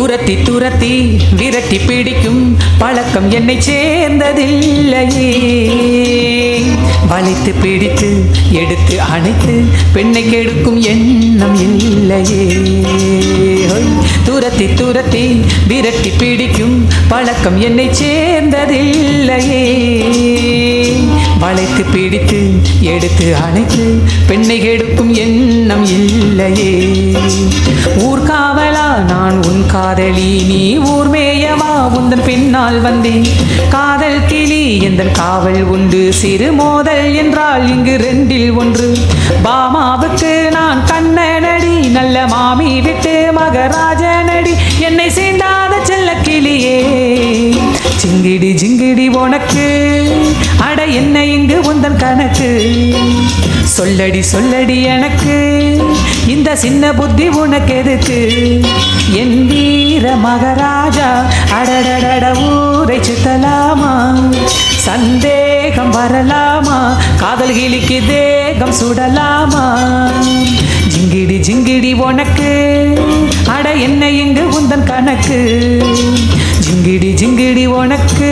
துரத்தி துரத்தி விரட்டி பிடிக்கும் பழக்கம் என்னை சேர்ந்ததில்லையே. வளைத்து பிடித்து எடுத்து அணைத்து பெண்ணை கெடுக்கும் எண்ணம் இல்லையே. துரத்தி துரத்தி விரட்டி பிடிக்கும் பழக்கம் என்னை சேர்ந்ததில்லையே. வளைத்து பிடித்து எடுத்து அணைத்து பெண்ணை கெடுக்கும் எண்ணம் இல்லையே. காதலி நீ ஊர் மேயவா? உந்தன் பின்னால் வந்தேன். காதல் கிளி எந்தன் காவல் உண்டு? சிறு மோதல் என்றால் இங்கு ரெண்டில் ஒன்று. பாமாவுக்கு நான் கண்ணனடி நல்ல மாமி விட்டு மகராஜனடி. என்னை சீண்டாத செல்ல கிளியே ஜிங்கிடி ஜிங்கிடி உனக்கு. அட என்ன இங்கு உந்தன் கணக்கு? சொல்லடி சொல்லடி எனக்கு. இந்த சின்ன புத்தி உனக்கு எதுக்கு என் வீர மகராஜா அடடடட ஊரை சுத்தலாமா? சந்தேகம் வரலாமா? காதல் கிளிக்கு தேகம் சுடலாமா? ஜிங்கிடி ஜிங்கிடி உனக்கு அட என்ன இங்கு உந்தன் கணக்கு? ஜிங்கிடி ஜிங்கிடி உனக்கு.